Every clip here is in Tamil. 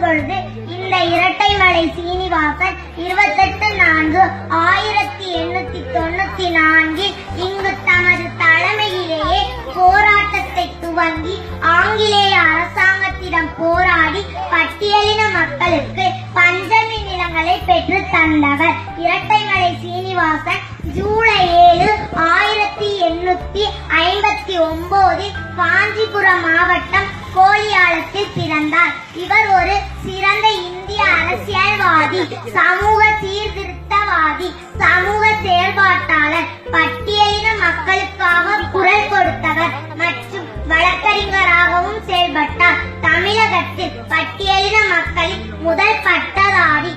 பொழுது இந்த இரட்டை மலை சீனிவாசன் இருபத்தெட்டு நான்கு ஆயிரத்தி எண்ணூத்தி தொண்ணூத்தி நான்கில் இங்கு தமது தலைமையிலேயே போராட்டத்தை துவங்கி ஆங்கிலேய அரசாங்கத்திடம் போராடி பட்டியலின மக்களுக்கு பஞ்சமி நிலங்களை பெற்று தந்தவர். இரட்டைமலை சீனிவாசன் ஜூலை ஏழு ஆயிரத்தி எண்ணூத்தி ஐம்பத்தி ஒன்பதில் காஞ்சிபுரம் மாவட்டம் கோலியாளத்தில் பிறந்தார். இவர் ஒரு சிறந்த இந்திய அரசியல்வாதி சமூக சீர்திருத்தவாதி சமூக செயல்பாட்டாளர் பட்டியலின மக்களுக்காக குரல் கொடுத்தவர் மற்றும் வழக்கறிஞராகவும் செயல்பட்டார். தமிழகத்தில் பட்டியலின மக்களின் முதல் பட்டதாரி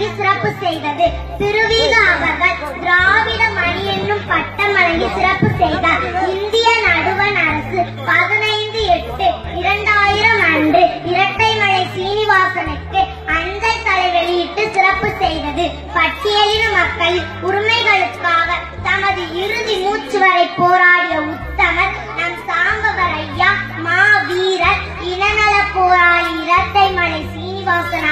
பட்டங்கள் சிறப்பு செய்தது. திருவீக அவர்கள் திராவிட மணி என்னும் பட்டம் வழங்கி சிறப்பு செய்தார். இந்திய நடுவன் அரசு பதினைந்து எட்டு இரண்டாயிரம் அன்று இரட்டைமலை சீனிவாசனுக்கு அஞ்சல் தலை வெளியிட்டு சிறப்பு செய்தது. பட்டியலின மக்கள் உரிமைகளுக்காக தமது இறுதி மூச்சு வரை போராடிய உத்தமர் நம் சாம்பவர் ஐயா மா வீரர் இனநல போராளி இரட்டைமலை சீனிவாசன்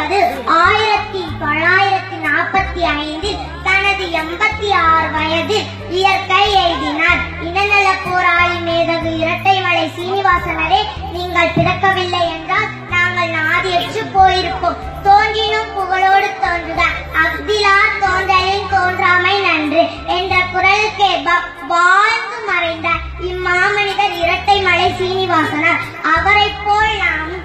என்பது ஆயிரத்தி தொள்ளாயிரத்தி நாற்பத்தி ஐந்தில் தனது எண்பத்தி ஆறு வயதில் இயற்கை எழுதினார். இனநல போராளி மேதகு இரட்டைமலை சீனிவாசனரே நீங்கள் பிறக்கவில்லை என்றால் நாங்கள் நாதியற்று போயிருப்போம். தோன்றினும் புகழோடு தோன்றுக. அஃதிலார் தோன்றலின் தோன்றாமை நன்று என்ற குரலுக்கு வாழ்ந்து மறைந்த இம்மாமனிதர் இரட்டை மலை சீனிவாசனார். அவரை போல் நாம்